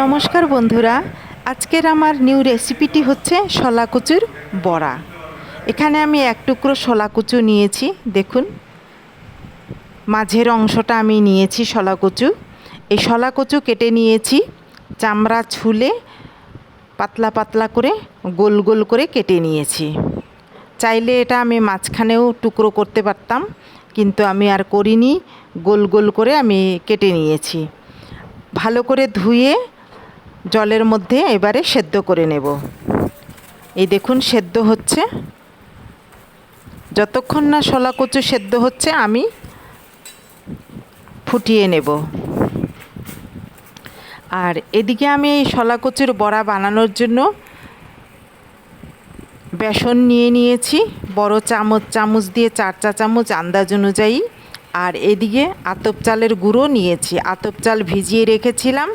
নমস্কার বন্ধুরা, আজকের আমার নিউ রেসিপিটি হচ্ছে শলা কচুর বড়া। এখানে আমি এক টুকরো শলা কচু নিয়েছি, দেখুন। মাঝের অংশটা আমি নিয়েছি শলা কচু এই শলা কচু কেটে নিয়েছি, চামড়া ছুলে পাতলা পাতলা করে গোল গোল করে কেটে নিয়েছি। চাইলে এটা আমি মাঝখানেও টুকরো করতে পারতাম, কিন্তু আমি আর করিনি, গোল গোল করে আমি কেটে নিয়েছি। ভালো করে ধুয়ে জলের মধ্যে এবারে সেদ্ধ করে নেব। এই দেখুন, সেদ্ধ হচ্ছে। যতক্ষণ না শলা কচু সেদ্ধ হচ্ছে, আমি ফুটিয়ে নেব। আর এদিকে আমি এই শলা কচুর বড়া বানানোর জন্য বেসন নিয়ে নিয়েছি। বড় চামচ চামচ দিয়ে চার চা চামচ আন্দাজ অনুযায়ী। আর এদিকে আতপ চালের গুঁড়ো নিয়েছি। আতপ চাল ভিজিয়ে রেখেছিলাম।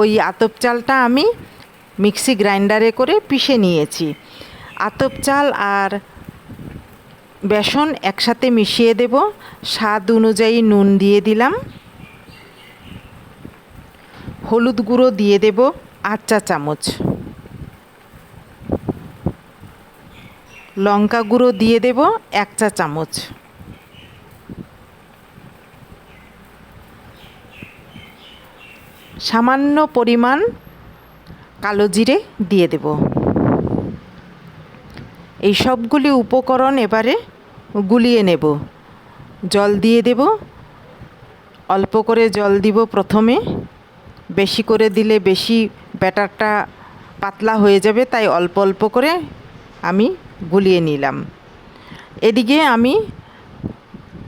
ওই আতপ চালটা আমি মিক্সি গ্রাইন্ডারে করে পিষে নিয়েছি। আতপ চাল আর বেসন একসাথে মিশিয়ে দেব। স্বাদ অনুযায়ী নুন দিয়ে দিলাম। হলুদ গুঁড়ো দিয়ে দেব আট চা চামচ। লঙ্কা গুঁড়ো দিয়ে দেব এক চা চামচ। সামান্য পরিমাণ কালো জিরে দিয়ে দেব। এই সবগুলি উপকরণ এবারে গুলিয়ে নেব। জল দিয়ে দেব। অল্প করে জল দিব প্রথমে। বেশি করে দিলে বেশি ব্যাটারটা পাতলা হয়ে যাবে, তাই অল্প অল্প করে আমি গুলিয়ে নিলাম। এদিকে আমি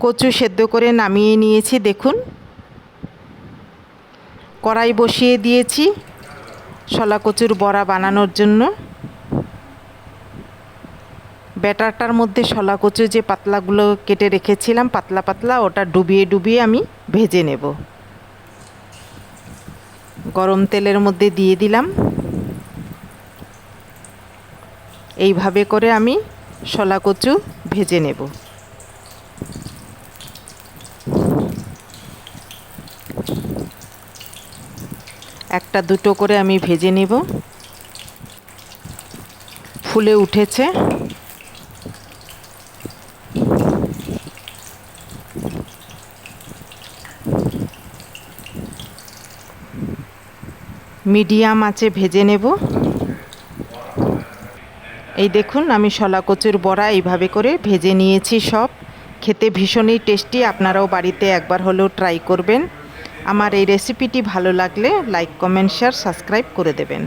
কচু সেদ্ধ করে নামিয়ে নিয়েছি, দেখুন। কড়াই বসিয়ে দিয়েছি শলা কচুর বড়া বানানোর জন্য। ব্যাটারটার মধ্যে শলা কচু যে পাতলাগুলো কেটে রেখেছিলাম, পাতলা পাতলা, ওটা ডুবিয়ে ডুবিয়ে আমি ভেজে নেব। গরম তেলের মধ্যে দিয়ে দিলাম। এইভাবে করে আমি শলা কচু ভেজে নেব। একটা দুটো করে আমি ভেজে নেব। ফুলে উঠেছে। মিডিয়াম আছে ভেজে নেব। এই দেখুন, আমি শলা কচুর বড়া এইভাবে করে ভেজে নিয়েছি সব। খেতে ভীষণই টেস্টি, আপনারাও বাড়িতে একবার হলেও ট্রাই করবেন। আমার এই রেসিপিটি ভালো লাগলে লাইক কমেন্ট শেয়ার সাবস্ক্রাইব করে দেবেন।